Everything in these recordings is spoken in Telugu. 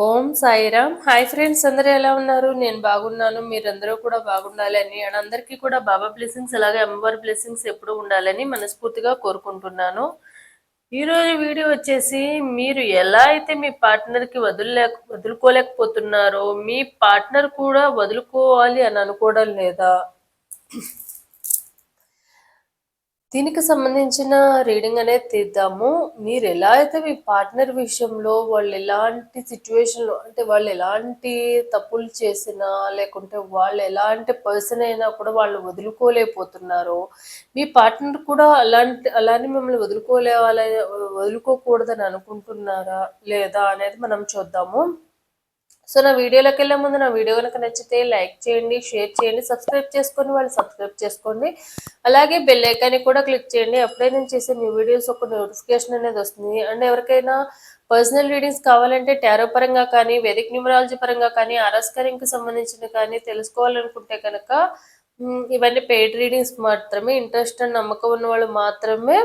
ఓం సాయిరామ్. హాయ్ ఫ్రెండ్స్ అందరూ ఎలా ఉన్నారు? నేను బాగున్నాను మీరందరూ కూడా బాగుండాలని అండ్ అందరికీ కూడా బాబా బ్లెస్సింగ్స్ అలాగే అమ్మవారి బ్లెస్సింగ్స్ ఎప్పుడు ఉండాలని మనస్ఫూర్తిగా కోరుకుంటున్నాను. ఈరోజు వీడియో వచ్చేసి మీరు ఎలా అయితే మీ పార్ట్నర్కి వదులలేక వదులుకోలేకపోతున్నారో మీ పార్ట్నర్ కూడా వదులుకోవాలి అని అనుకోవడం లేదా? దీనికి సంబంధించిన రీడింగ్ అనేది తీద్దాము. మీరు ఎలా అయితే మీ పార్ట్నర్ విషయంలో వాళ్ళు ఎలాంటి సిచ్యువేషన్లో అంటే వాళ్ళు ఎలాంటి తప్పులు చేసినా లేకుంటే వాళ్ళు ఎలాంటి పర్సన్ అయినా కూడా వాళ్ళు వదులుకోలేకపోతున్నారో మీ పార్ట్నర్ కూడా అలాంటి అలానే మిమ్మల్ని వదులుకోలేవాలని వదులుకోకూడదని అనుకుంటున్నారా లేదా అనేది మనం చూద్దాము. సో నా వీడియోలోకి వెళ్ళే ముందు నా వీడియో కనుక నచ్చితే లైక్ చేయండి షేర్ చేయండి సబ్స్క్రైబ్ చేసుకొని వాళ్ళు సబ్స్క్రైబ్ చేసుకోండి. అలాగే బెల్ ఐకాన్ని కూడా క్లిక్ చేయండి. అప్పుడే నేను చేసే న్యూ వీడియోస్ ఒక నోటిఫికేషన్ అనేది వస్తుంది. అండ్ ఎవరికైనా పర్సనల్ రీడింగ్స్ కావాలంటే టారో పరంగా కానీ వేదిక్ న్యూమరాలజీ పరంగా కానీ ఆరాస్కరింగ్కి సంబంధించిన కానీ తెలుసుకోవాలనుకుంటే కనుక ఇవన్నీ పెయిడ్ రీడింగ్స్ మాత్రమే. ఇంట్రెస్ట్ అండ్ నమ్మకం ఉన్న వాళ్ళు మాత్రమే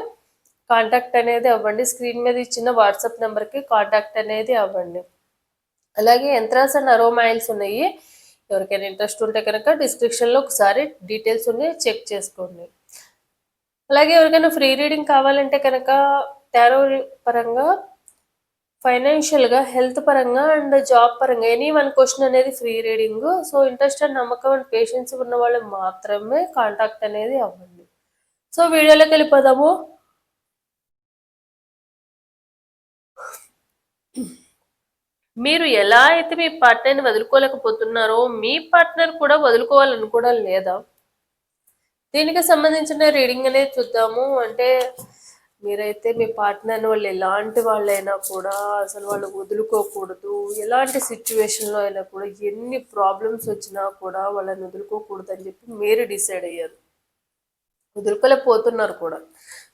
కాంటాక్ట్ అనేది అవ్వండి. స్క్రీన్ మీద ఇచ్చిన వాట్సాప్ నెంబర్కి కాంటాక్ట్ అనేది అవ్వండి. అలాగే యంత్రాస్ అండ్ అరోమాయిల్స్ ఉన్నాయి. ఎవరికైనా ఇంట్రెస్ట్ ఉంటే కనుక డిస్క్రిప్షన్లో ఒకసారి డీటెయిల్స్ ఉన్నాయి చెక్ చేసుకోండి. అలాగే ఎవరికైనా ఫ్రీ రీడింగ్ కావాలంటే కనుక టారో పరంగా ఫైనాన్షియల్గా హెల్త్ పరంగా అండ్ జాబ్ పరంగా ఎనీ వన్ క్వశ్చన్ అనేది free reading so interest and నమ్మకం అండ్ పేషెన్స్ ఉన్న వాళ్ళు మాత్రమే కాంటాక్ట్ అనేది అవ్వండి. సో వీడియోలోకి వెళ్ళిపోదాము. మీరు ఎలా అయితే మీ పార్ట్నర్ని వదులుకోలేకపోతున్నారో మీ పార్ట్నర్ కూడా వదులుకోవాలనుకోవడం లేదా? దీనికి సంబంధించిన రీడింగ్ అనేది చూద్దాము. అంటే మీరైతే మీ పార్ట్నర్ వాళ్ళు ఎలాంటి వాళ్ళైనా కూడా అసలు వాళ్ళు వదులుకోకూడదు. ఎలాంటి సిచ్యువేషన్లో అయినా కూడా ఎన్ని ప్రాబ్లమ్స్ వచ్చినా కూడా వాళ్ళని వదులుకోకూడదు అని చెప్పి మీరు డిసైడ్ అయ్యారు. వదులుకోలేకపోతున్నారు కూడా.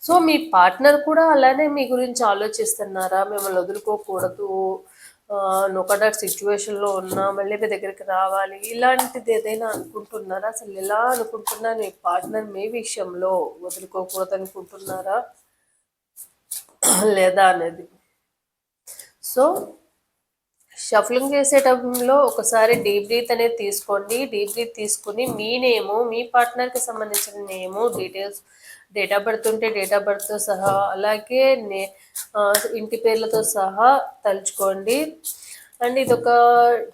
సో మీ పార్ట్నర్ కూడా అలానే మీ గురించి ఆలోచిస్తున్నారా? మిమ్మల్ని వదులుకోకూడదు. నొకట సిచ్యువేషన్లో ఉన్నా మళ్ళీ మీ దగ్గరికి రావాలి ఇలాంటిది ఏదైనా అనుకుంటున్నారా? అసలు ఎలా అనుకుంటున్నారు మీ పార్ట్నర్ మీ విషయంలో వదులుకోకూడదు అనుకుంటున్నారా? లేదా అనేది. సో షఫలింగ్ చేసేటప్పుడు ఒకసారి డీప్ బ్రీత్ అనేది తీసుకోండి. డీప్ బ్రీత్ తీసుకుని మీ నేము మీ పార్ట్నర్కి సంబంధించిన name details date of birth ఉంటే డేట్ ఆఫ్ బర్త్తో సహా అలాగే నే ఇంటి పేర్లతో సహా తలుచుకోండి. అండ్ ఇది ఒక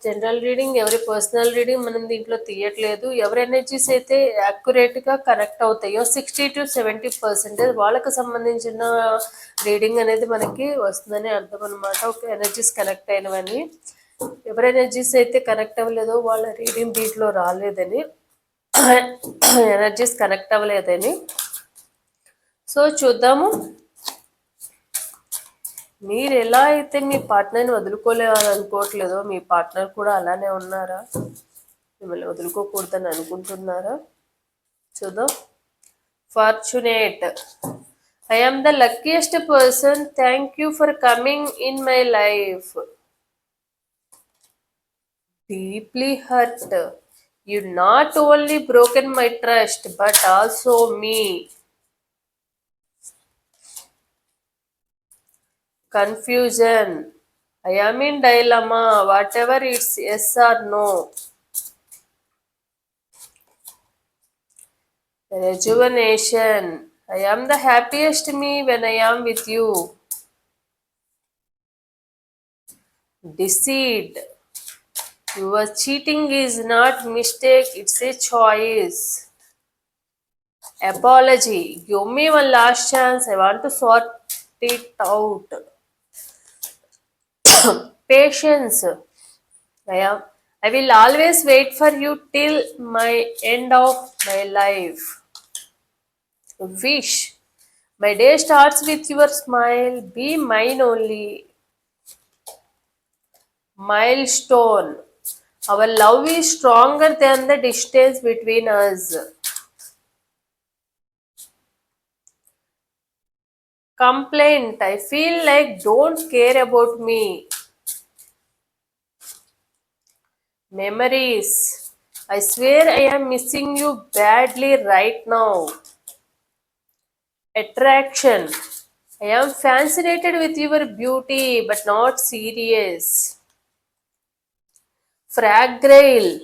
జనరల్ రీడింగ్ ఎవరి పర్సనల్ రీడింగ్ మనం దీంట్లో తీయట్లేదు. ఎవరి ఎనర్జీస్ అయితే యాక్యురేట్గా కనెక్ట్ అవుతాయో సిక్స్టీ టు సెవెంటీ పర్సెంటేజ్ వాళ్ళకి సంబంధించిన రీడింగ్ అనేది మనకి వస్తుందని అర్థం అనమాట ఒక ఎనర్జీస్ కనెక్ట్ అయినవని. ఎవరి ఎనర్జీస్ అయితే కనెక్ట్ అవ్వలేదో వాళ్ళ రీడింగ్ దీంట్లో రాలేదని. ఎనర్జీస్ కనెక్ట్ అవ్వలేదని. సో చూద్దాము. మీరు ఎలా అయితే మీ పార్ట్నర్ని వదులుకోలేదనుకోవట్లేదో మీ పార్ట్నర్ కూడా అలానే ఉన్నారా? మిమ్మల్ని వదులుకోకూడదని అనుకుంటున్నారా? చూద్దాం. Fortunate I am the luckiest person thank you for coming in my life deeply hurt you not only broken my trust but also me confusion. I am in dilemma, whatever it's yes or no. Rejuvenation. I am the happiest me when I am with you. Deceit. Your cheating is not mistake, it's a choice. Apology. Give me one last chance. I want to sort it out. Patience. I. I will always wait for you till my end of my life. Wish. My day starts with your smile. Be mine only. Milestone. Our love is stronger than the distance between us. Complaint. I feel like don't care about me. Memories. I swear I am missing you badly right now. Attraction. I am fascinated with your beauty but not serious. Fragile.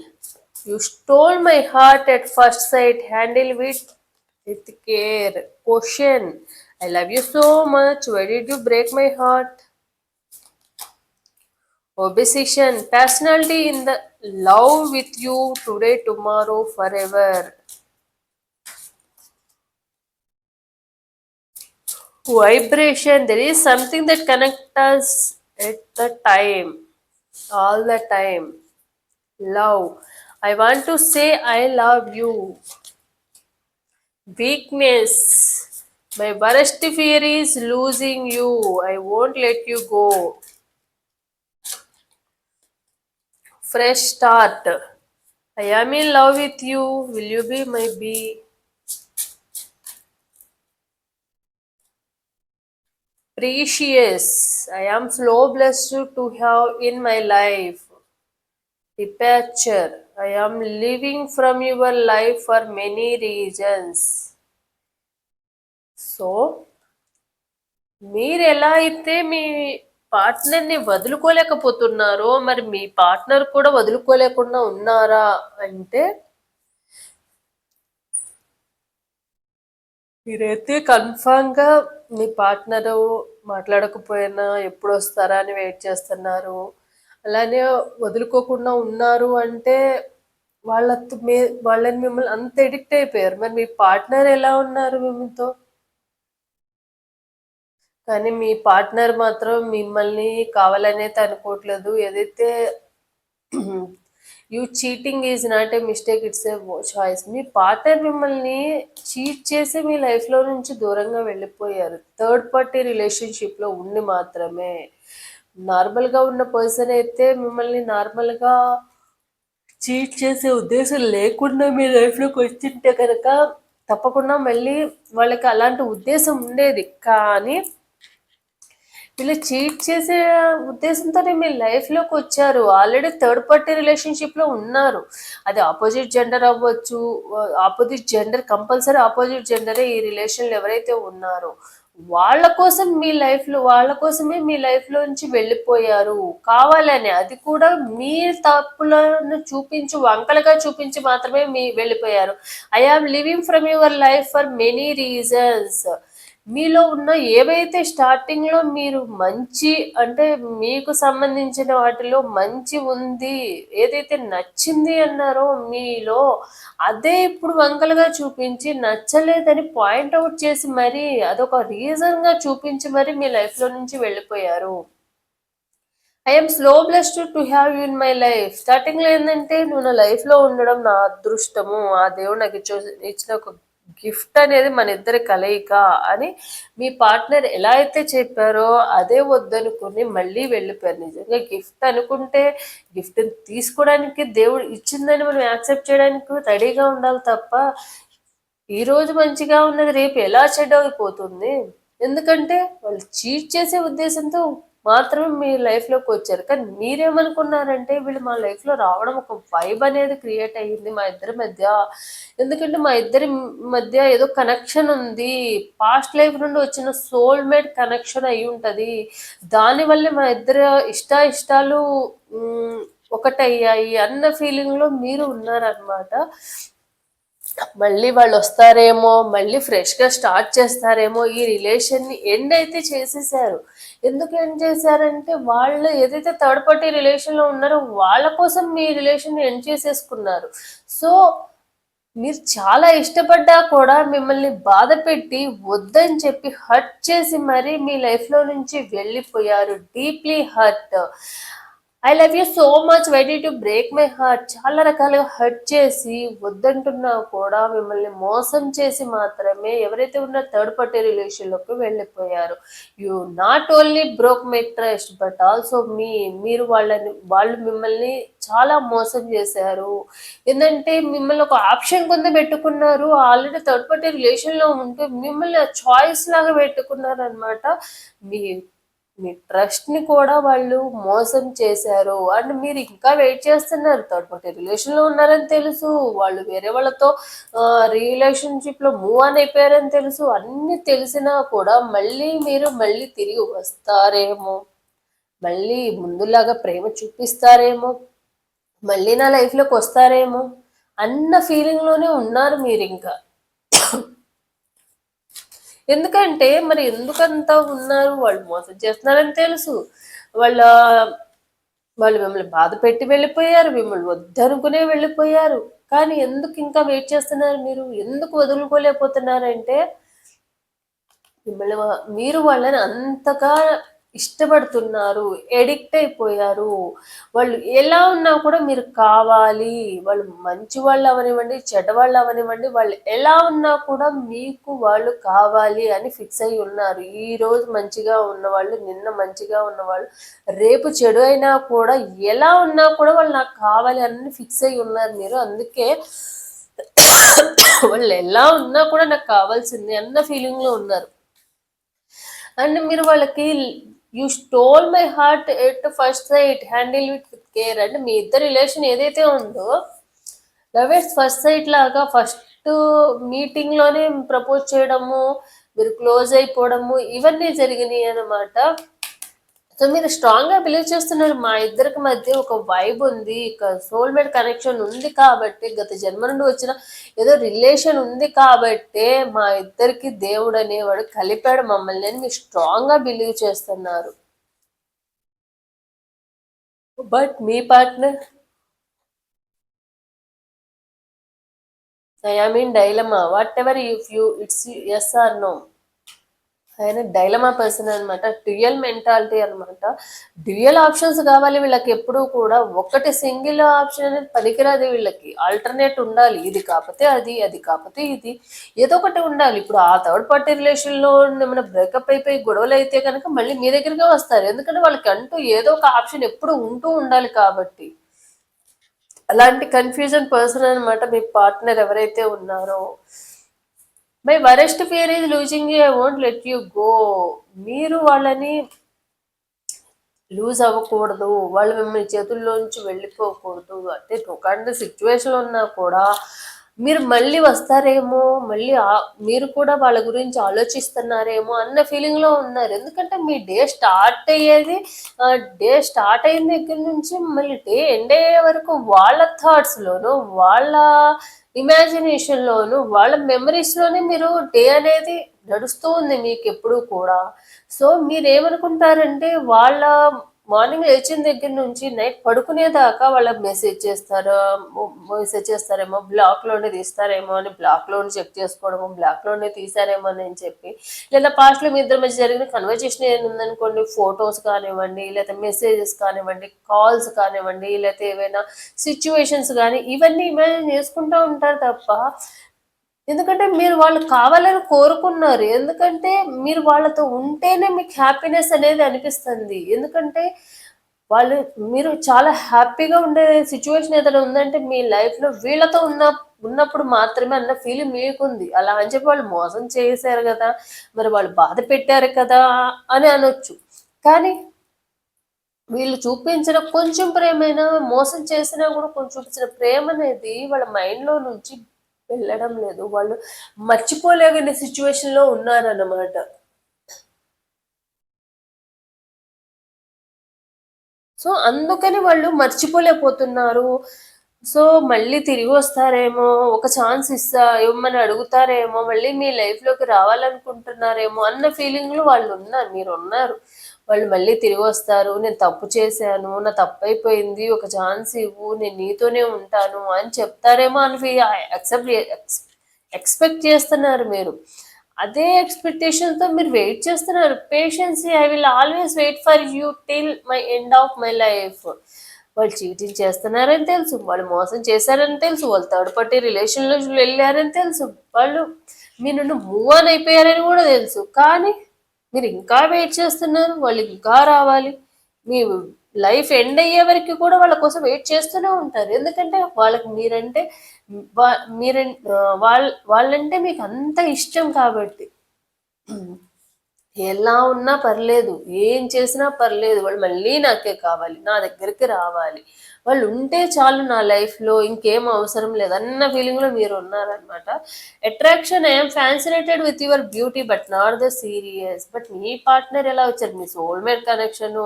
You stole my heart at first sight. Handle it with care. Question. I love you so much. Why did you break my heart? Obsession. Personality in the love with you today, tomorrow, forever. Vibration. There is something that connects us at the time. All the time. Love. I want to say I love you. Weakness. My worst fear is losing you. I won't let you go. Fresh start. I am in love with you. Will you be my bee? Precious. I am so blessed to have in my life. Departure. I am living from your life for many reasons. So మీరు ఎలా అయితే మీ పార్ట్నర్ని వదులుకోలేకపోతున్నారో మరి మీ పార్ట్నర్ కూడా వదులుకోలేకుండా ఉన్నారా అంటే మీరైతే కన్ఫామ్గా మీ పార్ట్నర్ మాట్లాడకపోయినా ఎప్పుడు వస్తారా అని వెయిట్ చేస్తున్నారు. అలానే వదులుకోకుండా ఉన్నారు అంటే వాళ్ళ మీ వాళ్ళని మిమ్మల్ని అంత ఎడిక్ట్ అయిపోయారు. మరి మీ పార్ట్నర్ ఎలా ఉన్నారు మిమ్మల్తో? కానీ మీ పార్ట్నర్ మాత్రం మిమ్మల్ని కావాలనేది అనుకోవట్లేదు ఏదైతే you cheating is not a mistake it's a choice me partner మిమ్మల్ని చీట్ చేసి మీ లైఫ్లో నుంచి దూరంగా వెళ్ళిపోయారు. థర్డ్ పార్టీ రిలేషన్షిప్లో ఉండి మాత్రమే. నార్మల్గా ఉన్న పర్సన్ అయితే మిమ్మల్ని నార్మల్గా చీట్ చేసే ఉద్దేశం లేకుండా మీ లైఫ్లోకి వచ్చింటే కనుక తప్పకుండా మళ్ళీ వాళ్ళకి అలాంటి ఉద్దేశం ఉండేది. కానీ వీళ్ళు చీట్ చేసే ఉద్దేశంతోనే మీ లైఫ్లోకి వచ్చారు. ఆల్రెడీ థర్డ్ పార్టీ రిలేషన్షిప్లో ఉన్నారు. అది ఆపోజిట్ జెండర్ అవ్వచ్చు ఆపోజిట్ జెండర్ కంపల్సరీ ఆపోజిట్ జెండరే ఈ రిలేషన్లో ఎవరైతే ఉన్నారో వాళ్ళ కోసం మీ లైఫ్లో వాళ్ళ కోసమే మీ లైఫ్లో నుంచి వెళ్ళిపోయారు. కావాలని అది కూడా మీ తప్పులను చూపించి వంకలుగా చూపించి మాత్రమే మీ వెళ్ళిపోయారు. I am living from your life for many reasons మీలో ఉన్న ఏవైతే స్టార్టింగ్లో మీరు మంచి అంటే మీకు సంబంధించిన వాటిలో మంచి ఉంది ఏదైతే నచ్చింది అన్నారో మీలో అదే ఇప్పుడు వంకలుగా చూపించి నచ్చలేదని పాయింట్ అవుట్ చేసి మరి అదొక రీజన్గా చూపించి మరి మీ లైఫ్లో నుంచి వెళ్ళిపోయారు. I'm so blessed to have you in my life స్టార్టింగ్లో ఏంటంటే నువ్వు నా లైఫ్లో ఉండడం నా అదృష్టము. ఆ దేవుడు నాకు ఇచ్చిన ఒక గిఫ్ట్ అనేది మన ఇద్దరి కలయిక అని మీ పార్ట్నర్ ఎలా అయితే చెప్పారో అదే వద్దనుకుని మళ్ళీ వెళ్ళిపోయారు. నిజంగా గిఫ్ట్ అనుకుంటే గిఫ్ట్ తీసుకోవడానికి దేవుడు ఇచ్చిందని మనం యాక్సెప్ట్ చేయడానికి రెడీగా ఉండాలి తప్ప ఈరోజు మంచిగా ఉన్నది రేపు ఎలా చెడ్డ అయిపోతుంది? ఎందుకంటే వాళ్ళు చీట్ చేసే ఉద్దేశంతో మాత్రమే మీ లైఫ్లోకి వచ్చారు. కానీ మీరేమనుకున్నారంటే వీళ్ళు మా లైఫ్లో రావడం ఒక వైబ్ అనేది క్రియేట్ అయ్యింది మా ఇద్దరి మధ్య. ఎందుకంటే మా ఇద్దరి మధ్య ఏదో కనెక్షన్ ఉంది. పాస్ట్ లైఫ్ నుండి వచ్చిన సోల్మేట్ కనెక్షన్ అయి ఉంటుంది. దానివల్లే మా ఇద్దరు ఇష్ట ఇష్టాలు ఒకటయ్యాయి అన్న ఫీలింగ్లో మీరు ఉన్నారనమాట మళ్ళీ వాళ్ళు వస్తారేమో మళ్ళీ ఫ్రెష్గా స్టార్ట్ చేస్తారేమో ఈ రిలేషన్ని ఎండ్ అయితే చేసేసారు. ఎందుకు ఎండ్ చేశారంటే వాళ్ళు ఏదైతే థర్డ్ పార్టీ రిలేషన్లో ఉన్నారో వాళ్ళ కోసం మీ రిలేషన్ ఎండ్ చేసేసుకున్నారు. సో మీరు చాలా ఇష్టపడ్డా కూడా మిమ్మల్ని బాధ పెట్టి వద్దని చెప్పి హర్ట్ చేసి మరీ మీ లైఫ్లో నుంచి వెళ్ళిపోయారు. Deeply hurt I love you so much ready to break my heart చాలా రకాలుగా హర్ట్ చేసి వద్దంటున్నా కూడా మిమ్మల్ని మోసం చేసి మాత్రమే ఎవరైతే ఉన్న థర్డ్ పార్టీ రిలేషన్లోకి వెళ్ళిపోయారు you not only broke my trust but also మీ మీరు వాళ్ళని వాళ్ళు మిమ్మల్ని చాలా మోసం చేశారు. ఏంటంటే మిమ్మల్ని ఒక ఆప్షన్ కింద పెట్టుకున్నారు ఆల్రెడీ థర్డ్ పార్టీ రిలేషన్లో ఉంటే మిమ్మల్ని చాయిస్ లాగా పెట్టుకున్నారు అనమాట మీ మీ ట్రస్ట్ని కూడా వాళ్ళు మోసం చేశారు. అండ్ మీరు ఇంకా వెయిట్ చేస్తున్నారు. థర్డ్ పార్టీ రిలేషన్లో ఉన్నారని తెలుసు. వాళ్ళు వేరే వాళ్ళతో రిలేషన్షిప్లో మూవ్ ఆన్ అయిపోయారని తెలుసు. అన్నీ తెలిసినా కూడా మళ్ళీ మీరు మళ్ళీ తిరిగి వస్తారేమో. మళ్ళీ ముందులాగా ప్రేమ చూపిస్తారేమో. మళ్ళీ నా లైఫ్లోకి వస్తారేమో. అన్న ఫీలింగ్లోనే ఉన్నారు మీరు ఇంకా. ఎందుకంటే మరి ఎందుకంత ఉన్నారు వాళ్ళు మోసం చేస్తున్నారని తెలుసు. వాళ్ళ వాళ్ళు మిమ్మల్ని బాధ పెట్టి వెళ్ళిపోయారు మిమ్మల్ని వద్దనుకునే వెళ్ళిపోయారు. కానీ ఎందుకు ఇంకా వెయిట్ చేస్తున్నారు మీరు? ఎందుకు వదులుకోలేకపోతున్నారంటే మిమ్మల్ని మీరు వాళ్ళని అంతగా ఇష్టపడుతున్నారు ఎడిక్ట్ అయిపోయారు. వాళ్ళు ఎలా ఉన్నా కూడా మీరు కావాలి. వాళ్ళు మంచి వాళ్ళు అవనివ్వండి చెడ్డ వాళ్ళు అవనివ్వండి. వాళ్ళు ఎలా ఉన్నా కూడా మీకు వాళ్ళు కావాలి అని ఫిక్స్ అయి ఉన్నారు. ఈ రోజు మంచిగా ఉన్నవాళ్ళు నిన్న మంచిగా ఉన్నవాళ్ళు రేపు చెడు అయినా కూడా ఎలా ఉన్నా కూడా వాళ్ళు నాకు కావాలి అని ఫిక్స్ అయి ఉన్నారు మీరు. అందుకే వాళ్ళు ఎలా ఉన్నా కూడా నాకు కావాల్సింది అన్న ఫీలింగ్లో ఉన్నారు. అండ్ మీరు వాళ్ళకి you stole my heart at first sight handle with care అంటే మీ ఇద్దరు రిలేషన్ ఏదైతే ఉందో లవ్ ఎట్ ఫస్ట్ సైట్ లాగా ఫస్ట్ మీటింగ్లోనే ప్రపోజ్ చేయడము మీరు క్లోజ్ అయిపోవడము ఇవన్నీ జరిగినాయి అన్నమాట. సో మీరు స్ట్రాంగ్గా బిలీవ్ చేస్తున్నారు. మా ఇద్దరికి మధ్య ఒక వైబ్ ఉంది ఇక సోల్మేట్ కనెక్షన్ ఉంది కాబట్టి గత జన్మ నుండి వచ్చిన ఏదో రిలేషన్ ఉంది కాబట్టి మా ఇద్దరికి దేవుడు అనేవాడు కలిపాడు మమ్మల్ని అని మీరు స్ట్రాంగ్గా బిలీవ్ చేస్తున్నారు. But me partner I mean dilemma whatever if you it's yes or no ఆయన డైలమా పర్సన్ అనమాట డ్యూయల్ మెంటాలిటీ అనమాట డ్యూయల్ ఆప్షన్స్ కావాలి వీళ్ళకి ఎప్పుడూ కూడా. ఒకటి సింగిల్ ఆప్షన్ అనేది పనికిరాదు వీళ్ళకి. ఆల్టర్నేట్ ఉండాలి. ఇది కాకపోతే అది అది కాకపోతే ఇది. ఏదో ఒకటి ఉండాలి. ఇప్పుడు ఆ థర్డ్ పార్టీ రిలేషన్లో ఏమైనా బ్రేకప్ అయిపోయి గొడవలు అయితే కనుక మళ్ళీ మీ దగ్గరికే వస్తారు. ఎందుకంటే వాళ్ళకి అంటూ ఏదో ఒక ఆప్షన్ ఎప్పుడు ఉంటూ ఉండాలి కాబట్టి. అలాంటి కన్ఫ్యూజన్ పర్సన్ అనమాట మీ పార్ట్నర్ ఎవరైతే ఉన్నారో. My worst fear is losing you I won't let you go. మీరు వాళ్ళని లూజ్ అవ్వకూడదు వాళ్ళు మిమ్మల్ని చేతుల్లోంచి వెళ్ళిపోకూడదు. అంటే ఒకటి సిచ్యువేషన్ ఉన్నా కూడా మీరు మళ్ళీ వస్తారేమో మళ్ళీ మీరు కూడా వాళ్ళ గురించి ఆలోచిస్తున్నారేమో అన్న ఫీలింగ్లో ఉన్నారు. ఎందుకంటే మీ డే స్టార్ట్ అయ్యేది డే స్టార్ట్ అయిన దగ్గర నుంచి మళ్ళీ డే ఎండ్ అయ్యే వరకు వాళ్ళ థాట్స్ లోను వాళ్ళ ఇమాజినేషన్ లోను వాళ్ళ మెమరీస్లోనే మీరు డే అనేది నడుస్తూ ఉంది మీకు ఎప్పుడు కూడా. సో మీరు ఏమనుకుంటారంటే వాళ్ళ మార్నింగ్ లేచిన దగ్గర నుంచి నైట్ పడుకునేదాకా వాళ్ళ మెసేజ్ చేస్తారో మెసేజ్ చేస్తారేమో బ్లాక్లోనే తీస్తారేమో అని బ్లాక్లోనే చెక్ చేసుకోవడము బ్లాక్లోనే తీసారేమో అని చెప్పి లేదా పాస్ట్లో మీ ఇద్దరి మధ్య జరిగిన కన్వర్జేషన్ ఏముందనుకోండి ఫొటోస్ కానివ్వండి లేదా మెసేజెస్ కానివ్వండి కాల్స్ కానివ్వండి లేకపోతే ఏవైనా సిచ్యువేషన్స్ కానీ ఇవన్నీ ఇమాజిన్ చేసుకుంటూ ఉంటారు తప్ప ఎందుకంటే మీరు వాళ్ళు కావాలని కోరుకున్నారు. ఎందుకంటే మీరు వాళ్ళతో ఉంటేనే మీకు హ్యాపీనెస్ అనేది అనిపిస్తుంది. ఎందుకంటే వాళ్ళు మీరు చాలా హ్యాపీగా ఉండే సిచ్యువేషన్ ఏదైనా ఉందంటే మీ లైఫ్లో వీళ్ళతో ఉన్న ఉన్నప్పుడు మాత్రమే అన్న ఫీలింగ్ మీకుంది. అలా అని చెప్పి వాళ్ళు మోసం చేశారు కదా మరి వాళ్ళు బాధ పెట్టారు కదా అని అనొచ్చు. కానీ వీళ్ళు చూపించిన కొంచెం ప్రేమైనా మోసం చేసినా కూడా కొంచెం చూపించిన ప్రేమ అనేది వాళ్ళ మైండ్లో నుంచి వెళ్ళడం లేదు. వాళ్ళు మర్చిపోలేని సిచ్యువేషన్లో ఉన్నారన్నమాట. సో అందుకని వాళ్ళు మర్చిపోలేకపోతున్నారు. సో మళ్ళీ తిరిగి వస్తారేమో ఒక ఛాన్స్ ఇస్తా ఇవ్వమని అడుగుతారేమో మళ్ళీ మీ లైఫ్లోకి రావాలనుకుంటున్నారేమో అన్న ఫీలింగ్లో వాళ్ళు ఉన్నారు మీరు ఉన్నారు వాళ్ళు మళ్ళీ తిరిగి వస్తారు నేను తప్పు చేశాను నా తప్పు అయిపోయింది ఒక ఛాన్స్ ఇవ్వు నేను నీతోనే ఉంటాను అని చెప్తారేమో అని అక్సెప్ట్ ఎక్స్పెక్ట్ చేస్తున్నారు మీరు. అదే ఎక్స్పెక్టేషన్తో మీరు వెయిట్ చేస్తున్నారు. Patience I will always wait for you till my end of my life వాళ్ళు చీటింగ్ చేస్తున్నారని తెలుసు వాళ్ళు మోసం చేశారని తెలుసు వాళ్ళు థర్డ్ పార్టీ రిలేషన్లో వెళ్ళారని తెలుసు. వాళ్ళు మీ నుండి మూవ్ ఆన్ అయిపోయారని కూడా తెలుసు. కానీ మీరు ఇంకా వెయిట్ చేస్తున్నారు వాళ్ళు ఇంకా రావాలి. మీ లైఫ్ ఎండ్ అయ్యే వరకు కూడా వాళ్ళ కోసం వెయిట్ చేస్తూనే ఉంటారు. ఎందుకంటే వాళ్ళకి మీరంటే వా- వాళ్ళ వాళ్ళంటే మీకు అంత ఇష్టం కాబట్టి. ఎలా ఉన్నా పర్లేదు ఏం చేసినా పర్లేదు వాళ్ళు మళ్ళీ నాకే కావాలి నా దగ్గరికి రావాలి. వాళ్ళు ఉంటే చాలు నా లైఫ్లో ఇంకేం అవసరం లేదు అన్న ఫీలింగ్లో మీరు ఉన్నారనమాట attraction I'm fascinated with your beauty but not the serious but me partner ఎలా వచ్చారు? మీ సోల్మేట్ కనెక్షను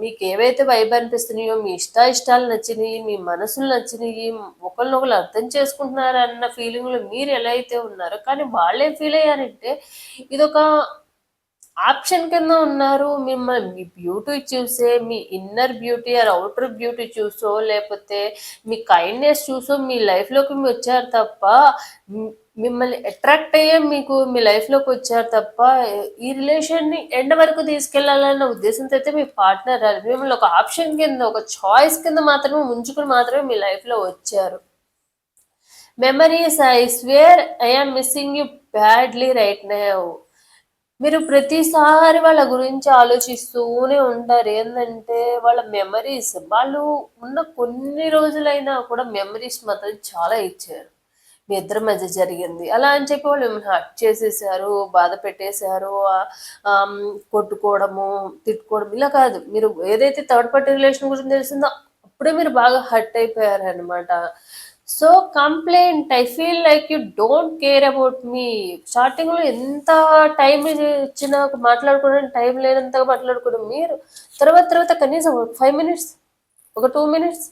మీకు ఏవైతే వైబ్ అనిపిస్తున్నాయో మీ ఇష్ట ఇష్టాలు నచ్చినాయి మీ మనసులు నచ్చినాయి ఒకరినొకరు అర్థం చేసుకుంటున్నారు అన్న ఫీలింగ్లో మీరు ఎలా అయితే ఉన్నారో కానీ వాళ్ళే ఫీల్ అయ్యారంటే ఇదొక ఆప్షన్ కింద ఉన్నారు. మిమ్మల్ని మీ బ్యూటీ చూసే మీ inner beauty or outer beauty చూసో లేకపోతే మీ కైండ్నెస్ చూసో మీ లైఫ్లోకి మీరు వచ్చారు తప్ప మిమ్మల్ని అట్రాక్ట్ అయ్యే మీకు మీ లైఫ్లోకి వచ్చారు తప్ప ఈ రిలేషన్ని ఎండ్ వరకు తీసుకెళ్ళాలన్న ఉద్దేశంతో అయితే మీ పార్ట్నర్ మిమ్మల్ని ఒక ఆప్షన్ కింద ఒక చాయిస్ కింద మాత్రమే ఉంచుకుని మాత్రమే మీ లైఫ్లో వచ్చారు. Memories I swear I'm missing you badly right now మీరు ప్రతిసారి వాళ్ళ గురించి ఆలోచిస్తూనే ఉంటారు. ఏంటంటే వాళ్ళ మెమరీస్ వాళ్ళు ఉన్న కొన్ని రోజులైనా కూడా మెమరీస్ మాత్రం చాలా ఇచ్చారు. మీ ఇద్దరి మధ్య జరిగింది. అలా అని చెప్పి వాళ్ళు మిమ్మల్ని హర్ట్ చేసేసారు బాధ పెట్టేశారు కొట్టుకోవడము తిట్టుకోవడం ఇలా కాదు. మీరు ఏదైతే థర్డ్ పార్టీ రిలేషన్ గురించి తెలిసిందో అప్పుడే మీరు బాగా హర్ట్ అయిపోయారు అనమాట so complaint I feel like you don't care about మీ స్టార్టింగ్లో ఎంత టైం ఇచ్చినా మాట్లాడుకోవడానికి టైం లేనంతగా మాట్లాడుకోవడం. మీరు తర్వాత తర్వాత కనీసం ఫైవ్ మినిట్స్ ఒక టూ మినిట్స్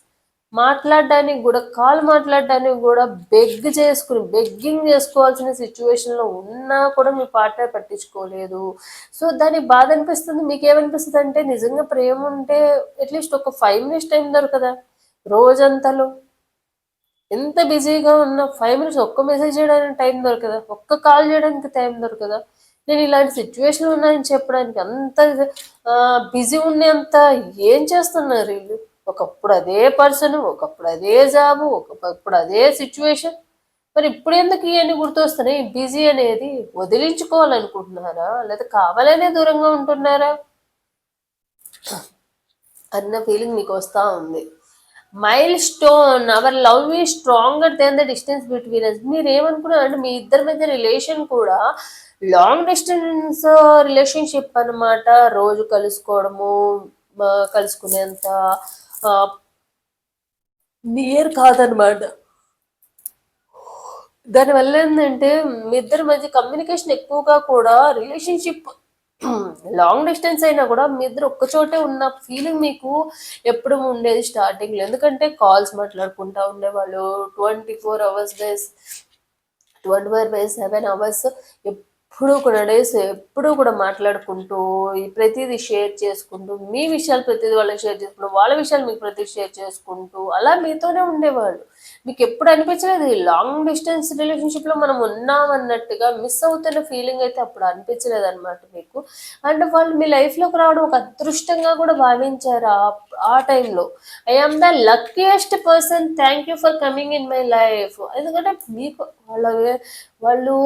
మాట్లాడడానికి కూడా కాల్ మాట్లాడడానికి కూడా బెగ్ చేసుకుని బెగ్గింగ్ చేసుకోవాల్సిన సిచ్యువేషన్లో ఉన్నా కూడా మీ పార్ట్నర్ పట్టించుకోలేదు. సో దానికి బాధ అనిపిస్తుంది. మీకు ఏమనిపిస్తుంది అంటే నిజంగా ప్రేమ ఉంటే అట్లీస్ట్ ఒక ఫైవ్ మినిట్స్ టైం దొరకదా? రోజంతలో. ఎంత బిజీగా ఉన్నా ఫైవ్ మినిట్స్ ఒక్క మెసేజ్ చేయడానికి టైం దొరకదా. ఒక్క కాల్ చేయడానికి టైం దొరకదా. నేను ఇలాంటి సిచ్యువేషన్ ఉన్నాయని చెప్పడానికి అంత బిజీ ఉండేంత ఏం చేస్తున్నారు వీళ్ళు? ఒకప్పుడు అదే పర్సన్ ఒకప్పుడు అదే జాబ్ ఒకప్పుడు అదే సిచ్యువేషన్ మరి ఇప్పుడు ఎందుకు ఇవన్నీ గుర్తొస్తున్నాయి? బిజీ అనేది వదిలించుకోవాలనుకుంటున్నారా? లేదా కావాలనే దూరంగా ఉంటున్నారా? అన్న ఫీలింగ్ మీకు వస్తూ ఉంది. Milestone our love is stronger than the distance between us మీరు ఏమనుకున్నారు అంటే మీ ఇద్దరి మధ్య రిలేషన్ కూడా లాంగ్ డిస్టెన్స్ రిలేషన్షిప్ అన్నమాట. రోజు కలుసుకోవడము కలుసుకునేంత నియర్ కాదనమాట దానివల్ల ఏంటంటే మీ ఇద్దరి మధ్య కమ్యూనికేషన్ ఎక్కువగా కూడా రిలేషన్షిప్ లాంగ్ డిస్టెన్స్ అయినా కూడా మీ ఇద్దరు ఒక్కచోటే ఉన్న ఫీలింగ్ మీకు ఎప్పుడు ఉండేది స్టార్టింగ్లో ఎందుకంటే కాల్స్ మాట్లాడుకుంటా ఉండేవాళ్ళు. Twenty four hours days twenty four by seven hours ఎప్పుడు కూడా డేస్ ఎప్పుడు కూడా మాట్లాడుకుంటూ ప్రతిదీ షేర్ చేసుకుంటూ మీ విషయాలు ప్రతిదీ వాళ్ళకి షేర్ చేసుకుంటూ వాళ్ళ విషయాలు మీకు ప్రతి షేర్ చేసుకుంటూ అలా మీతోనే ఉండేవాళ్ళు. మీకు ఎప్పుడు అనిపించలేదు? ఈ లాంగ్ డిస్టెన్స్ రిలేషన్షిప్లో మనం ఉన్నాం అన్నట్టుగా మిస్ అవుతున్న ఫీలింగ్ అయితే అప్పుడు అనిపించలేదు అనమాట మీకు. అండ్ వాళ్ళు మీ లైఫ్లోకి రావడం ఒక అదృష్టంగా కూడా భావించారు ఆ- ఆ టైంలో I am the luckiest person thank you for coming in my life ఎందుకంటే మీకు వాళ్ళ వాళ్ళు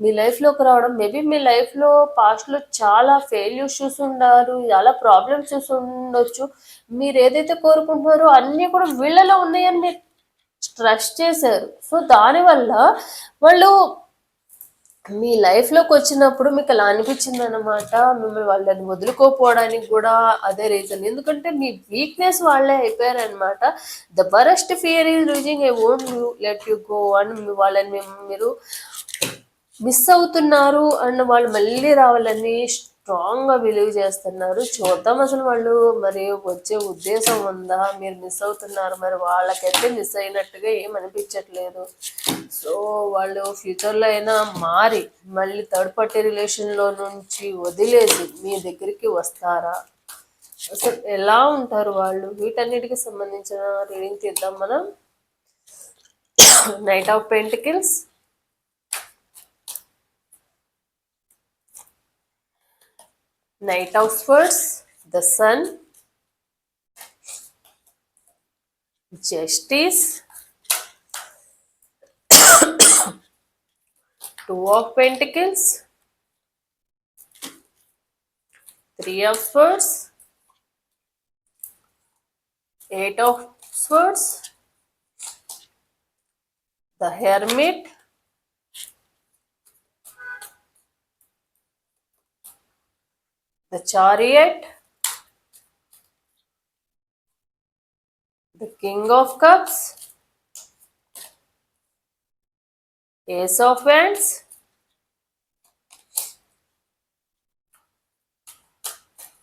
మీ లైఫ్లోకి రావడం మేబీ మీ లైఫ్లో పాస్ట్లో చాలా ఫెయిల్యూర్స్ చూసి ఉన్నారు చాలా ప్రాబ్లమ్స్ చూసి ఉండొచ్చు. మీరు ఏదైతే కోరుకుంటున్నారో అన్నీ కూడా వీళ్ళలో ఉన్నాయని మీరు ట్రస్ట్ చేశారు. సో దానివల్ల వాళ్ళు మీ లైఫ్లోకి వచ్చినప్పుడు మీకు అలా అనిపించింది అనమాట మిమ్మల్ని వాళ్ళని వదులుకోపోవడానికి కూడా అదే రీజన్ ఎందుకంటే మీ వీక్నెస్ వాళ్ళే అయిపోయారనమాట the worst fear is losing I won't you let you go అని వాళ్ళని మీరు మిస్ అవుతున్నారు అన్న వాళ్ళు మళ్ళీ రావాలని స్ట్రాంగ్గా బిలీవ్ చేస్తున్నారు. చూద్దాం అసలు వాళ్ళు మరి వచ్చే ఉద్దేశం ఉందా? మీరు మిస్ అవుతున్నారు. మరి వాళ్ళకైతే మిస్ అయినట్టుగా ఏమనిపించట్లేదు సో వాళ్ళు ఫ్యూచర్లో అయినా మారి మళ్ళీ థర్డ్ పార్టీ రిలేషన్లో నుంచి వదిలేసి మీ దగ్గరికి వస్తారా? అసలు ఎలా ఉంటారు వాళ్ళు? వీటన్నిటికి సంబంధించిన రీడింగ్ తీద్దాం మనం. Knight of kills Knight of Swords, the Sun, Justice, Two of Pentacles, Three of Swords, Eight of Swords, the Hermit, the chariot, the king of cups, ace of wands,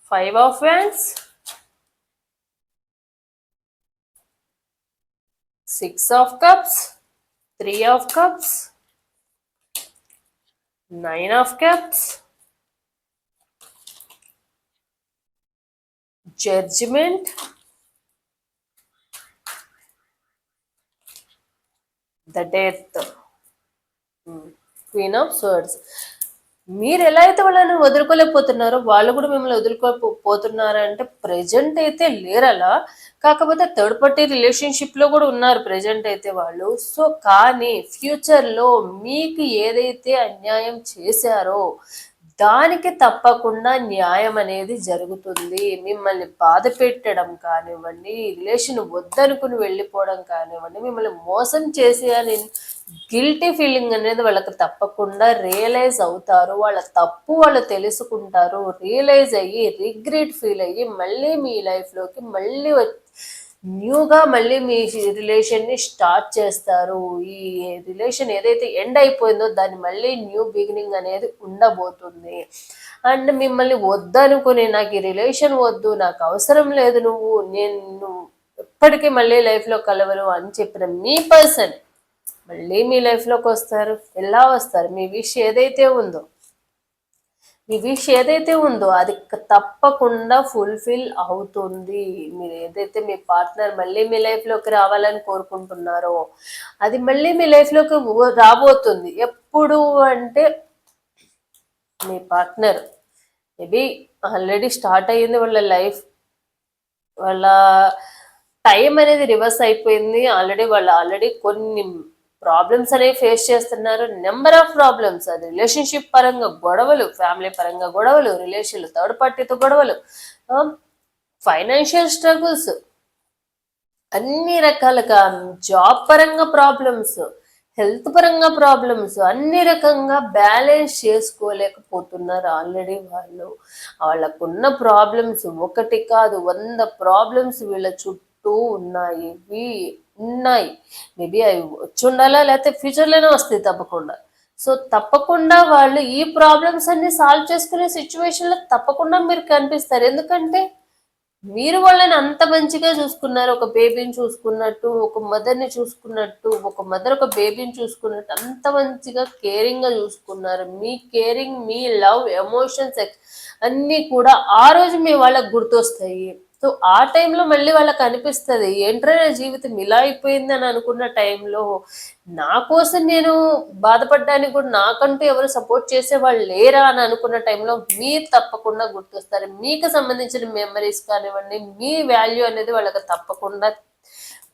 five of wands, six of cups, three of cups, nine of cups, judgment, the death, queen of swords మీరు ఎలా అయితే వాళ్ళని వదులుకోలేకపోతున్నారో వాళ్ళు కూడా మిమ్మల్ని వదులుకోపోతున్నారంటే ప్రజెంట్ అయితే లేరలా. కాకపోతే థర్డ్ పార్టీ రిలేషన్షిప్లో కూడా ఉన్నారు ప్రజెంట్ అయితే వాళ్ళు. సో కానీ ఫ్యూచర్లో మీకు ఏదైతే అన్యాయం చేశారో దానికి తప్పకుండా న్యాయం అనేది జరుగుతుంది. మిమ్మల్ని బాధ పెట్టడం కానివ్వండి రిలేషన్ వద్దనుకుని వెళ్ళిపోవడం కానివ్వండి మిమ్మల్ని మోసం చేసి అని గిల్టీ ఫీలింగ్ అనేది వాళ్ళకి తప్పకుండా రియలైజ్ అవుతారు. వాళ్ళ తప్పు వాళ్ళు తెలుసుకుంటారు. రియలైజ్ అయ్యి రిగ్రెట్ ఫీల్ అయ్యి మళ్ళీ మీ లైఫ్లోకి మళ్ళీ న్యూగా మళ్ళీ మీ రిలేషన్ని స్టార్ట్ చేస్తారు. ఈ రిలేషన్ ఏదైతే ఎండ్ అయిపోయిందో దాన్ని మళ్ళీ న్యూ బిగినింగ్ అనేది ఉండబోతుంది. అండ్ మిమ్మల్ని వద్దనుకునే నాకు ఈ రిలేషన్ వద్దు నాకు అవసరం లేదు నువ్వు నేను ఎప్పటికీ మళ్ళీ లైఫ్లో కలవరు అని చెప్పిన మీ పర్సన్ మళ్ళీ మీ లైఫ్లోకి వస్తారు. ఎలా వస్తారు? మీ విష్ ఏదైతే ఉందో. మీ విష్ ఏదైతే ఉందో అది తప్పకుండా ఫుల్ఫిల్ అవుతుంది. మీరు ఏదైతే మీ పార్ట్నర్ మళ్ళీ మీ లైఫ్లోకి రావాలని కోరుకుంటున్నారో అది మళ్ళీ మీ లైఫ్లోకి రాబోతుంది. ఎప్పుడు అంటే మీ పార్ట్నర్ మేబీ ఆల్రెడీ స్టార్ట్ అయ్యింది వాళ్ళ లైఫ్ వాళ్ళ టైం అనేది రివర్స్ అయిపోయింది. ఆల్రెడీ వాళ్ళు ఆల్రెడీ కొన్ని ప్రాబ్లమ్స్ అనేవి ఫేస్ చేస్తున్నారు. నెంబర్ ఆఫ్ ప్రాబ్లమ్స్ అది రిలేషన్షిప్ పరంగా గొడవలు ఫ్యామిలీ పరంగా గొడవలు రిలేషన్లు థర్డ్ పార్టీతో గొడవలు ఫైనాన్షియల్ స్ట్రగుల్స్ అన్ని రకాలుగా జాబ్ పరంగా ప్రాబ్లమ్స్ హెల్త్ పరంగా ప్రాబ్లమ్స్ అన్ని రకంగా బ్యాలెన్స్ చేసుకోలేకపోతున్నారు ఆల్రెడీ వాళ్ళు. వాళ్ళకున్న ప్రాబ్లమ్స్ ఒకటి కాదు వంద ప్రాబ్లమ్స్ వీళ్ళ చుట్టూ ఉన్నాయి. ఉన్నాయి. మేబీ అవి వచ్చి ఉండాలా లేకపోతే ఫ్యూచర్లోనే వస్తాయి తప్పకుండా. సో తప్పకుండా వాళ్ళు ఈ ప్రాబ్లమ్స్ అన్ని సాల్వ్ చేసుకునే సిచ్యువేషన్లో తప్పకుండా మీరు కనిపిస్తారు. ఎందుకంటే మీరు వాళ్ళని అంత మంచిగా చూసుకున్నారు. ఒక బేబీని చూసుకున్నట్టు ఒక మదర్ని చూసుకున్నట్టు ఒక మదర్ ఒక బేబీని చూసుకున్నట్టు అంత మంచిగా కేరింగ్గా చూసుకున్నారు. మీ కేరింగ్ మీ లవ్ ఎమోషన్స్ అన్నీ కూడా ఆ రోజు మీ వాళ్ళకి గుర్తొస్తాయి. సో ఆ టైంలో మళ్ళీ వాళ్ళకి అనిపిస్తుంది ఏంట్రా నా జీవితం ఇలా అయిపోయింది అని అనుకున్న టైంలో నా కోసం నేను బాధపడడానికి కూడా నాకంటూ ఎవరు సపోర్ట్ చేసే వాళ్ళు లేరా అని అనుకున్న టైంలో మీరు తప్పకుండా గుర్తొస్తారు. మీకు సంబంధించిన మెమరీస్ కానివ్వండి మీ వాల్యూ అనేది వాళ్ళకి తప్పకుండా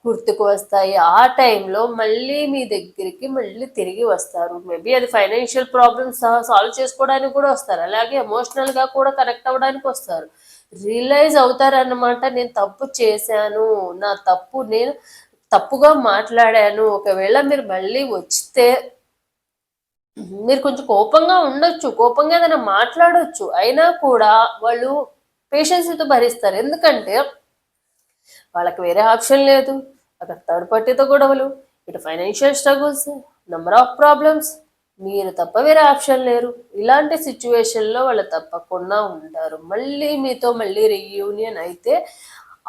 గుర్తుకు వస్తాయి. ఆ టైంలో మళ్ళీ మీ దగ్గరికి మళ్ళీ తిరిగి వస్తారు. మేబీ అది ఫైనాన్షియల్ ప్రాబ్లమ్స్ సాల్వ్ చేసుకోవడానికి కూడా వస్తారు. అలాగే ఎమోషనల్గా కూడా కనెక్ట్ అవ్వడానికి వస్తారు. రియలైజ్ అవుతారన్నమాట. నేను తప్పు చేశాను. నా తప్పు నేను తప్పుగా మాట్లాడాను. ఒకవేళ మీరు మళ్ళీ వచ్చితే మీరు కొంచెం కోపంగా ఉండొచ్చు. కోపంగా ఏదైనా మాట్లాడవచ్చు అయినా కూడా వాళ్ళు పేషెన్స్తో భరిస్తారు. ఎందుకంటే వాళ్ళకి వేరే ఆప్షన్ లేదు. అక్కడ థర్డ్ పార్టీతో గొడవలు ఇటు financial struggles number of problems మీరు తప్ప వేరే ఆప్షన్ లేరు. ఇలాంటి సిచ్యువేషన్లో వాళ్ళు తప్పకుండా ఉంటారు. మళ్ళీ మీతో మళ్ళీ రీయూనియన్ అయితే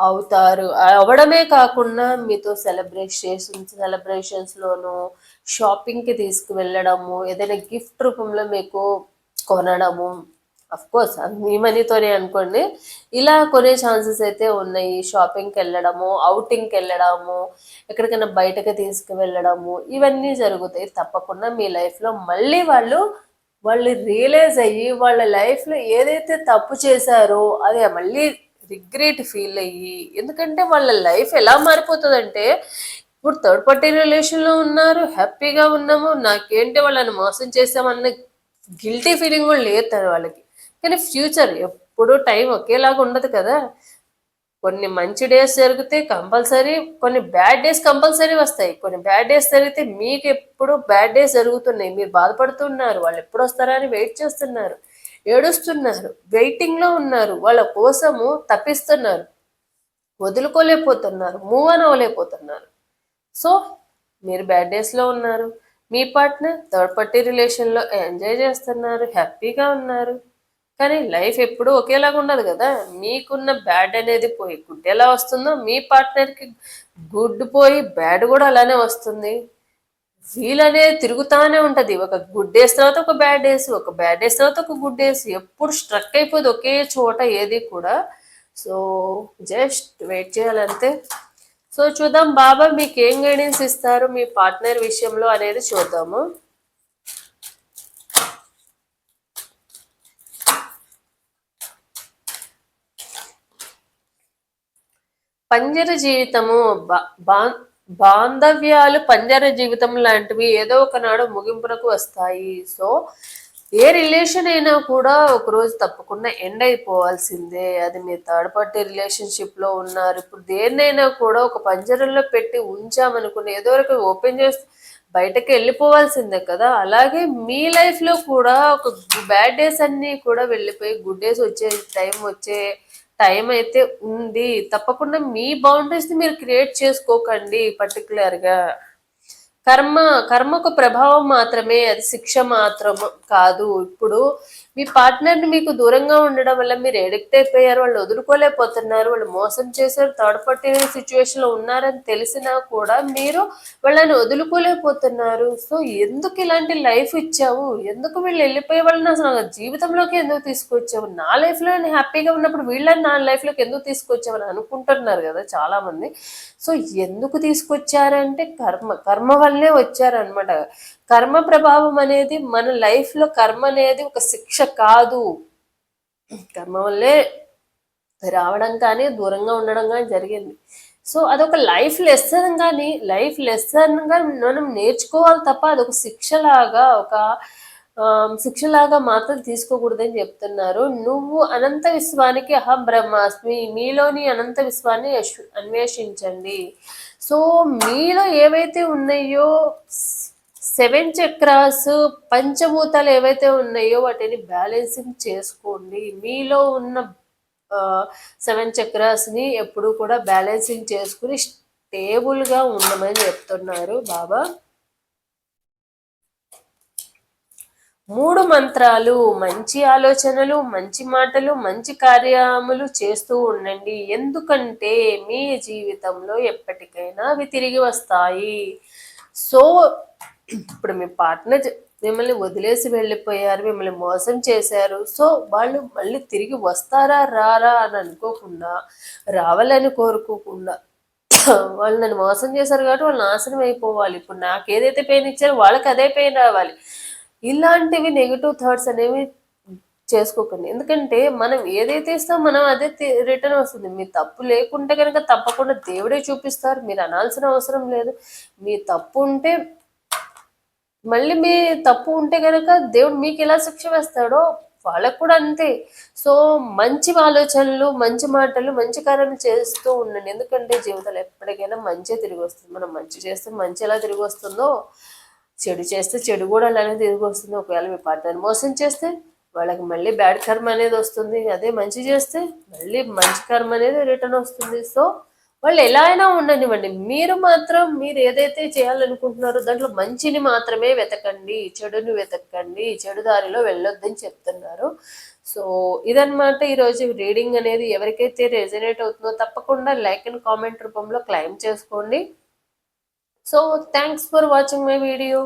అవుతారు. అవడమే కాకుండా మీతో సెలబ్రేషన్ సెలబ్రేషన్స్లోను షాపింగ్కి తీసుకువెళ్ళడము ఏదైనా గిఫ్ట్ రూపంలో మీకు కొనడము అఫ్ కోర్స్ అది మీ మనీతోనే అనుకోండి. ఇలా కొనే ఛాన్సెస్ అయితే ఉన్నాయి. షాపింగ్కి వెళ్ళడము అవుటింగ్కి వెళ్ళడము ఎక్కడికైనా బయటకు తీసుకువెళ్ళడము ఇవన్నీ జరుగుతాయి. తప్పకుండా మీ లైఫ్లో మళ్ళీ వాళ్ళు వాళ్ళు రియలైజ్ అయ్యి వాళ్ళ లైఫ్లో ఏదైతే తప్పు చేశారో అది మళ్ళీ రిగ్రెట్ ఫీల్ అయ్యి ఎందుకంటే వాళ్ళ లైఫ్ ఎలా మారిపోతుందంటే ఇప్పుడు థర్డ్ పార్టీ రిలేషన్లో ఉన్నారు హ్యాపీగా ఉన్నాము నాకేంటి వాళ్ళని మోసం చేసామన్న గిల్టీ ఫీలింగ్ కూడా లేదు వాళ్ళకి. కానీ ఫ్యూచర్ ఎప్పుడు టైం ఒకేలాగా ఉండదు కదా. కొన్ని మంచి డేస్ జరిగితే కంపల్సరీ కొన్ని బ్యాడ్ డేస్ కంపల్సరీ వస్తాయి. కొన్ని బ్యాడ్ డేస్ జరిగితే మీకు ఎప్పుడు బ్యాడ్ డేస్ జరుగుతున్నాయి. మీరు బాధపడుతున్నారు. వాళ్ళు ఎప్పుడు వస్తారా అని వెయిట్ చేస్తున్నారు. ఏడుస్తున్నారు. వెయిటింగ్లో ఉన్నారు. వాళ్ళ కోసము తప్పిస్తున్నారు. వదులుకోలేకపోతున్నారు. మూవ్ అని అవ్వలేకపోతున్నారు. సో మీరు బ్యాడ్ డేస్లో ఉన్నారు. మీ పార్ట్నర్ థర్డ్ పార్టీ రిలేషన్లో ఎంజాయ్ చేస్తున్నారు. హ్యాపీగా ఉన్నారు. కానీ లైఫ్ ఎప్పుడూ ఒకేలాగా ఉండదు కదా. మీకున్న బ్యాడ్ అనేది పోయి గుడ్ ఎలా వస్తుందో మీ పార్ట్నర్కి గుడ్ పోయి బ్యాడ్ కూడా అలానే వస్తుంది. వీల్ అనేది తిరుగుతానే ఉంటుంది. ఒక గుడ్ డేస్ తర్వాత ఒక బ్యాడ్ డేస్ ఒక బ్యాడ్ డేస్ తర్వాత ఒక గుడ్ డేస్. ఎప్పుడు స్ట్రక్ అయిపోదు ఒకే చోట ఏది కూడా. సో జస్ట్ వెయిట్ చేయాలంతే. సో చూద్దాం బాబా మీకు ఏం గైడెన్స్ ఇస్తారు మీ పార్ట్నర్ విషయంలో అనేది చూద్దాము. పంజర జీవితము బా- బాంధవ్యాలు పంజర జీవితం లాంటివి ఏదో ఒకనాడు ముగింపునకు వస్తాయి. సో ఏ రిలేషన్ అయినా కూడా ఒకరోజు తప్పకుండా ఎండ్ అయిపోవాల్సిందే. అది మీ థర్డ్ పార్టీ రిలేషన్షిప్లో ఉన్నారు. ఇప్పుడు దేన్నైనా కూడా ఒక పంజరంలో పెట్టి ఉంచామనుకుని ఏదో వరకు ఓపెన్ చేస్తే బయటకు వెళ్ళిపోవాల్సిందే కదా. అలాగే మీ లైఫ్లో కూడా ఒక బ్యాడ్ డేస్ అన్నీ కూడా వెళ్ళిపోయి గుడ్ డేస్ వచ్చే టైం వచ్చే టైం అయితే ఉంది. తప్పకుండా మీ బౌండరీస్ని మీరు క్రియేట్ చేసుకోకండి పర్టికులర్గా. కర్మ కర్మకు ప్రభావం మాత్రమే అది శిక్ష మాత్రం కాదు. ఇప్పుడు మీ పార్ట్నర్ని మీకు దూరంగా ఉండడం వల్ల మీరు ఎడిక్ట్ అయిపోయారు వాళ్ళు వదులుకోలేకపోతున్నారు వాళ్ళు మోసం చేశారు థర్డ్ పార్టీ సిచ్యువేషన్లో ఉన్నారని తెలిసినా కూడా మీరు వాళ్ళని వదులుకోలేకపోతున్నారు. సో ఎందుకు ఇలాంటి లైఫ్ ఇచ్చావు? ఎందుకు వీళ్ళు వెళ్ళిపోయే వాళ్ళని అసలు నా జీవితంలోకి ఎందుకు తీసుకొచ్చావు? నా లైఫ్లో నేను హ్యాపీగా ఉన్నప్పుడు వీళ్ళని నా లైఫ్లోకి ఎందుకు తీసుకొచ్చావు అని అనుకుంటున్నారు కదా చాలా మంది సో ఎందుకు తీసుకొచ్చారంటే కర్మ కర్మ వల్లే వచ్చారనమాట కర్మ ప్రభావం అనేది మన లైఫ్లో కర్మ అనేది ఒక శిక్ష కాదు. కర్మ వల్లే రావడం కానీ దూరంగా ఉండడం కానీ జరిగింది. సో అదొక లైఫ్ లెసన్ కానీ లైఫ్ లెసన్గా మనం నేర్చుకోవాలి తప్ప అదొక శిక్షలాగా ఒక శిక్షలాగా మాత్రం తీసుకోకూడదని చెప్తున్నారు. నువ్వు అనంత విశ్వానికి అహం బ్రహ్మాస్మి మీలోని అనంత విశ్వాన్ని అన్వేషించండి. సో మీలో ఏవైతే ఉన్నాయో సెవెన్ చక్రాస్ పంచభూతాలు ఏవైతే ఉన్నాయో వాటిని బ్యాలెన్సింగ్ చేసుకోండి. మీలో ఉన్న సెవెన్ చక్రాస్ని ఎప్పుడు కూడా బ్యాలెన్సింగ్ చేసుకుని స్టేబుల్గా ఉండమని చెప్తున్నారు బాబా. మూడు మంత్రాలు మంచి ఆలోచనలు మంచి మాటలు మంచి కార్యములు చేస్తూ ఉండండి. ఎందుకంటే మీ జీవితంలో ఎప్పటికైనా అవి తిరిగి వస్తాయి. సో ఇప్పుడు మీ పార్ట్నర్ మిమ్మల్ని వదిలేసి వెళ్ళిపోయారు మిమ్మల్ని మోసం చేశారు. సో వాళ్ళు మళ్ళీ తిరిగి వస్తారా రారా అని అనుకోకుండా రావాలని కోరుకోకుండా వాళ్ళు నన్ను మోసం చేశారు కాబట్టి వాళ్ళు నాశనం అయిపోవాలి. ఇప్పుడు నాకు ఏదైతే పెయిన్ ఇచ్చారో వాళ్ళకి అదే పెయిన్ రావాలి. ఇలాంటివి నెగిటివ్ థాట్స్ అనేవి చేసుకోకండి. ఎందుకంటే మనం ఏదైతే ఇస్తామో మనం అదే రిటర్న్ వస్తుంది. మీ తప్పు లేకుంటే కనుక తప్పకుండా దేవుడే చూపిస్తారు. మీరు అనాల్సిన అవసరం లేదు. మీ తప్పు ఉంటే మళ్ళీ మీ తప్పు ఉంటే కనుక దేవుడు మీకు ఎలా శిక్ష వేస్తాడో వాళ్ళకు కూడా అంతే. సో మంచి ఆలోచనలు మంచి మాటలు మంచి కార్యం చేస్తూ ఉండండి. ఎందుకంటే జీవితంలో ఎప్పటికైనా మంచి తిరిగి వస్తుంది. మనం మంచి చేస్తే మంచి ఎలా తిరిగి వస్తుందో చెడు చేస్తే చెడు కూడా అలానే తిరిగి వస్తుంది. ఒకవేళ మీ పార్ట్నర్ మోసం చేస్తే వాళ్ళకి మళ్ళీ బ్యాడ్ కర్మ అనేది వస్తుంది. అదే మంచి చేస్తే మళ్ళీ మంచి కర్మ అనేది రిటర్న్ వస్తుంది. సో వాళ్ళు ఎలా అయినా ఉండనివ్వండి. మీరు మాత్రం మీరు ఏదైతే చేయాలనుకుంటున్నారో దాంట్లో మంచిని మాత్రమే వెతకండి చెడుని వెతకండి చెడు దారిలో వెళ్ళొద్దని చెప్తున్నారు. సో ఇదనమాట ఈరోజు రీడింగ్ అనేది. ఎవరికైతే రెజనేట్ అవుతుందో తప్పకుండా లైక్ అండ్ కామెంట్ రూపంలో క్లైమ్ చేసుకోండి. So thanks for watching my video.